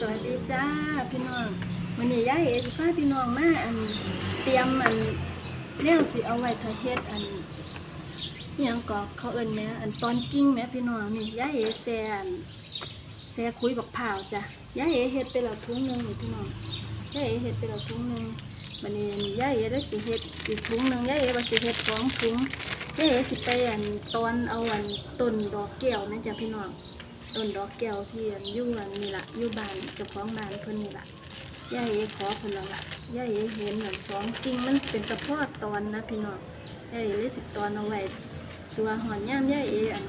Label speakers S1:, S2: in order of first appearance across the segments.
S1: สวัสดีจ้าพี่น้องวันนี้ยาเอสิพาพี่น้องมาอันเตรียมอันแนวสิเอาไว้ทาเฮ็ดอันยังก็เขาเอินแม่อันตอนกิ้งแม่พี่น้องนี่ยายเอแซอันแซคุยบักพร้าจ้ะยายเอเฮ็ดไปล้วถุงหนึ่งพี่น้องยายเอเฮ็ดไปล้วถุงหนึ่งวันนี้ยายเอได้สิเฮ็ดอีกถุงหนึ่งยายเอว่าสิเฮ็ดสองถุงยายเอสิไปอันตอนเอาอันต้นดอกแก้วนะจ้ะพี่น้อง ต้นดอกแก้วที่อันยู่อันนี่ละอยู่บ้านเจ้าของบ้านเพิ่นนี่ละย่าเอขอเพิ่นแล้วละย่าเอเห็นเหมือนสองกิ่งมันเป็นตะพอดตอนนะพี่น้องย่าเอเลยสิตอนเอาไว้สัวหอนย่ามย่าเออัน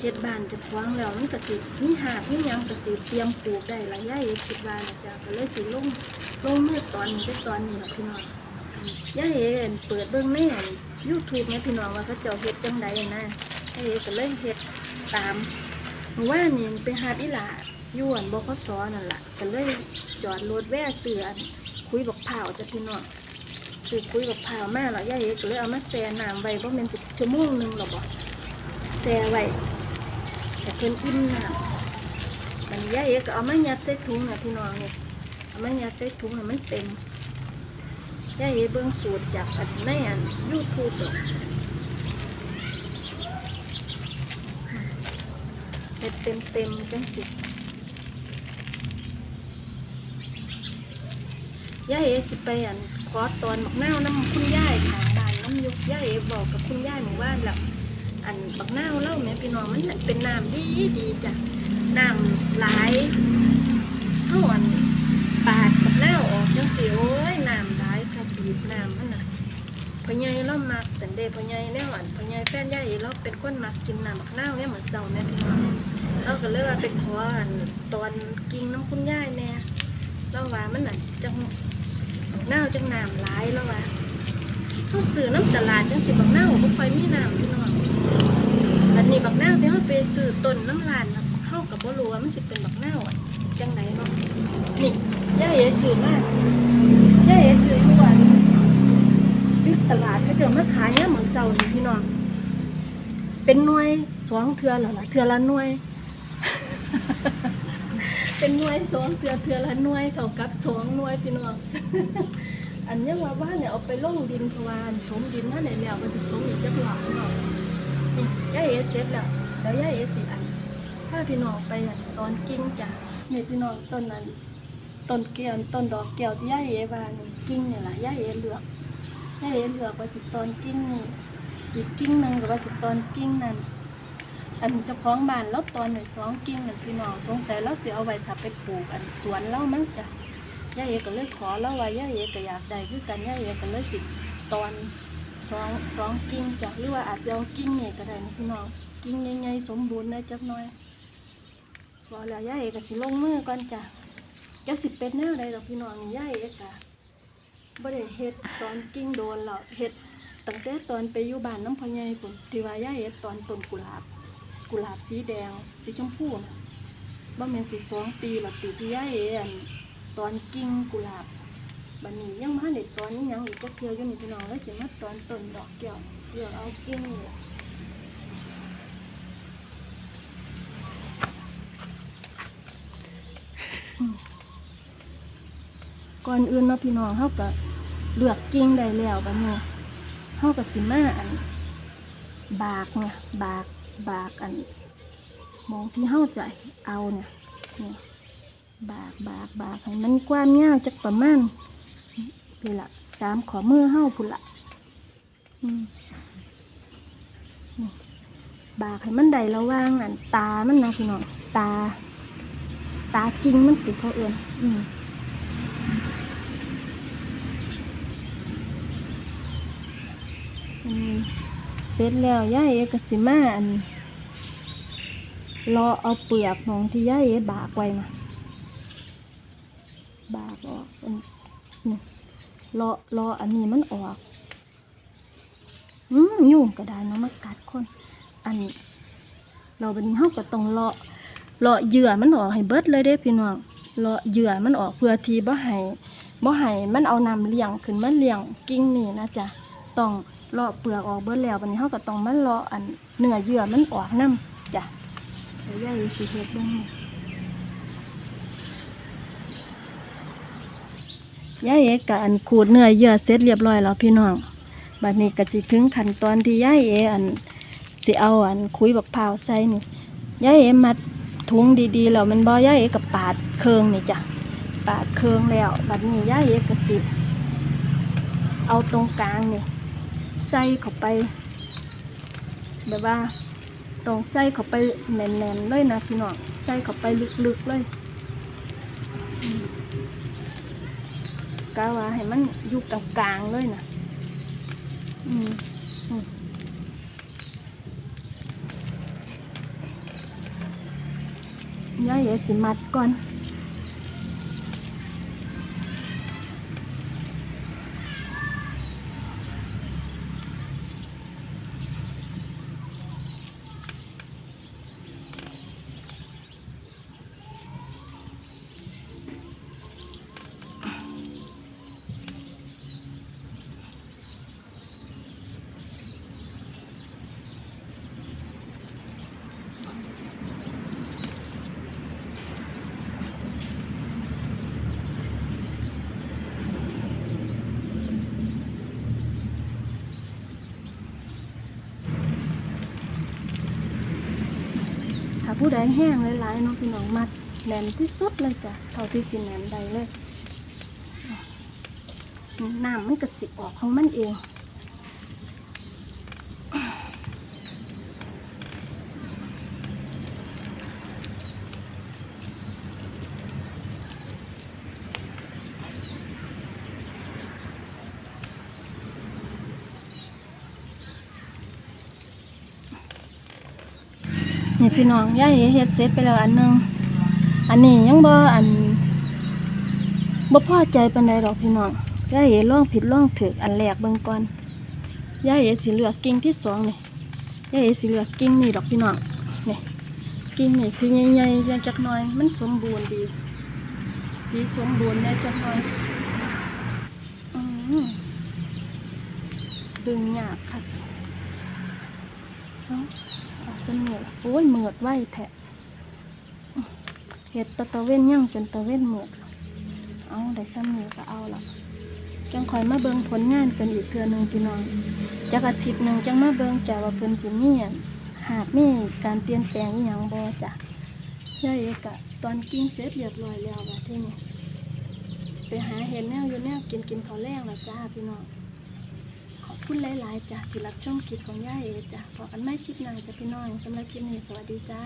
S1: เฮ็ดบ้านเจ้าของแล้วมันก็สิมีหากมีหยังก็สิเตรียมปลูกได้ละย่าเอคิดว่านะจ๊ะก็เลยสิลงลงมือตอนนี้ตอนนี้ละพี่น้องย่าเออันเปิดเบิ่งในอัน YouTube นะพี่น้องว่าเขาเจ้าเฮ็ดจังใดนะย่าเอก็เลยเฮ็ดตาม เมื่อว่านนี่ไปหาดอีหลาอยู่อันบขสนั่นแหละก็เลยจอดรถแว่เสืออันคุยบักเผาวจ้ะพี่น้องซื้อคุยบักเผาวมาแล้วย่าเอ๋ก็เลยเอามาแช่น้ำไว้เพราะมันสิชั่วโมงหนึงหรอกบ่แช่ไว้แต่เพิ่นอิ่มน้ำมันย่าเอ๋ก็เอามายัดใส่ถุงน่ะพี่น้องนี่เอามายัดใส่ถุงให้มันเต็มย่าเอ๋เบิ่งสูตรจากอันในอันยูทูบเห็ดเต็มเต็มๆจังสิย่าเอสิไปอันขอตอนบักนาวน้ำคุณย่ายทางบ้านน้ำยุกย่าเอบอกกับคุณย่ายหมู่บ้านแบบอันบักนาวเล่าแม่พี่น้องมันนั่นเป็นน้ำดีดีจ้ะน้ำหลายเท่าอันปาดบักนาวออกจังสิโอ้ยน้ำหลายกระบีบน้ำมันน่ะ พ่อใหญ่เรามักสันเดย์พ่อใหญ่แน่นอนพ่อใหญ่แฟนย่าเอเราเป็นคนมักกินน้ำบักนาวเนี่ยเหมือนเสาแม่พี่น้องเราก็เลยว่าไปขออันตอนกินน้ำคุณย่ายแน่เราว่ามันน่ะจังบักนาจังน้ำหลายแล้วว่าเขาซื้อน้ำตลาดจังสิบักนาวบ่ค่อยมีน้ำพี่น้องอันนี้บักนาที่เขาไปซื้อต้นน้ำลานเข้ากับบ่รู้ว่ามันสิเป็นบักนาอะจังไหนเนาะนี่ย่าเอ๋ซื้อมากย่าเอ๋ซื้ออยู่อันอยู่ ตลาดเขาจะมาขายเนี่ยามมื้อเช้านี่พี่น้องเป็นหน่วยสองเทือแล้วล่ะเทือละหน่วย เป็นหน่วยสองเทือเทือละหน่วยเท่ากับสองหน่วยพี่น้องอันยังว่าว่าเนี่ยเอาไปลงดินพราะว่าถมดินถ้าไหนแล้วก็สิถมอีกจักหลังเนาะนี่ย่าเอเสร็จแล้วแล้วย่าเอสิอันถ้าพี่น้องไปตอนกิ่งจ้ะเนี่พี่น้องต้นนั้นต้นแก้วต้นดอกแก้วที่ย่าเอวานกิ่งเนี่ยล่ะย่าเอเลือก ย่าเอเลือกว่าสิตอนกิ่งนี่อีกกิ่งหนึ่งก็ว่าสิตอนกิ่งนั้นอันเจ้าของบานเราตอนหนึ่งสองกิ่งนั่นพี่น้องสงสัยเราสิเอาไว้ถ้าไปปลูกอันสวนเรามั้งจ้ะย่าเอก็เลยขอเราว่าย่าเอก็อยากได้คือกันย่าเอก็เลยสิตอนสองสองกิ่งจ้ะหรือว่าอาจจะเอากิ่งนี่ก็ได้นะพี่น้องกิ่งใหญ่ๆสมบูรณ์ได้จักหน่อยพอแล้วย่าเอก็สิลงมือก่อนจ้ะจะสิเป็นแนวใดดอกพี่น้องนี่ย่าเอก็ บ่ได้เฮ็ดตอนกิ่งโดนหรอกเฮ็ดตั้งแต่ตอนไปอยู่บ้านน้ำพอใหญ่ปุ่นที่ว่าย่าเอ็ดตอนต้นกุหลาบ กุหลาบสีแดง สีชมพูน่ะบ่แม่นสิสองปีหรอกตีที่ย่าเอ็นตอนกิ่งกุหลาบบัดนี้ยังมาในตอนนี้ยังอีกก็เพียวอยู่นี่พี่น้องแล้วสิมาตอนต้นดอกแก้วเดี๋ยวเอากิ่งนี่ล่ะอืม ก่อนอื่นเนาะพี่น้องเฮาก็เลือกกิ่งได้แล้วบัดนี้เฮากับสิมาอัน บากเนี่ยบากบากอันมองที่เฮาจะเอาเนี่ยนี่บากบากบากให้มันกว้างยาวจักประมาณนี่ละสามขอมือเฮาพุ่นละบากให้มันได้ระว่างอันตามันนะพี่น้องตา ตากิ่งมันติดเขาเอื่นอืม อืม เสร็จแล้วย่าเอกสิมาอันรอเอาเปลือกของที่ย่าเอบากไว้นะบากออกอันนี่รอรออันนี้มันออกอืมยุ่งกระดานเนาะมากัดคน อัน เราบันนี้เฮาก็ต้องเลาะเหยื่อมันออกให้เบิดเลยเด้พี่น้องเลาะเหยื่อมันออกเพื่อทีบ่ให้บ่ให้มันเอาน้ำเลี้ยงขึ้นมาเลี้ยงกิ่งนี่นะจ๊ะ ต้องเลาะเปลือกออกเบิดแล้ววันนี้เขาก็ต้องมาเลาะอันเนื้อเยื่อมันออกน้ำจ้ะเดี๋ยวยายสิเฮ็ดเบ้างนี่ย่าเอกกับอันขูดเนื้อเยื่อเสร็จเรียบร้อยแล้วพี่น้องบัดนี้ก็สิถึงขั้นตอนที่ย่าเออันสิเอาอันคุยบักพร้าวใส่นี่ย่าเอมัดถุงดีๆแล้วมันบ่ย่าเอกับปาดเคืองนี่จ้ะปาดเคืองแล้ว บัดนี้ย่าเอก็สิเอาตรงกลางนี่ ใส่เข้าไป แบบว่าตรงใส่เข้าไปแน่นๆเลยนะพี่น้องใส่เข้าไปลึกๆเลยกะว่าให้มันอยู่กลางๆเลยนะอืมอืมยายเอ๋สิมัดก่อน ผู้ใดแห้งหลายๆน้องพี่น้องมัดแน่นที่สุดเลยจ้ะเท่าที่สิแน่นใดเลยน้ำมันก็สิออกของมันเอง นี่พี่น้องย่าเอ๋เฮ็ดเสร็จไปแล้วอันหนึงอันนี้ยังบ่อันบ่พอใจปานใดดอกพี่น้องย่าเอ๋ลองผิดลองถูกอันแรกเบิ่งก่อนย่าเอ๋สิเลือกกิ่งที่สองนี่ย่าเอ๋สิเลือกกิ่งนี่ดอกพี่น้องนี่กิ่งนี่สิใหญ่ๆจังจักหน่อย มันสมบูรณ์ดี สีสมบูรณ์แน่จักหน่อยดึงยากค่ะ สนอโอ้ยเหมือดไหวแทะเห็ดตะตะเว้นย่างจนตะเว้นเหมือดเอาได้สนอก็เอาละจังคอยมาเบิงผลงานกันอีกเทื่อหนึ่งพี่น้องจากอาทิตย์หนึ่งจังมาเบิงจ้ะว่าเพิ่นสิมีหากมีการเปลี่ยนแปลงอย่างบ่จ้ะย่าเอกะตอนกินเสร็จเรียบร้อยแล้วว่าที่นี่ไปหาเห็นแนวอยู่แนวกินกินข้าแรงละจ้าพี่น้อง คุณหลาย ๆจ้ะที่รับชมคลิปของย่าเอจ้ะพอกันไม่คลิปหน้าจ้ะพี่น้องสำหรับคลิปนี้สวัสดีจ้า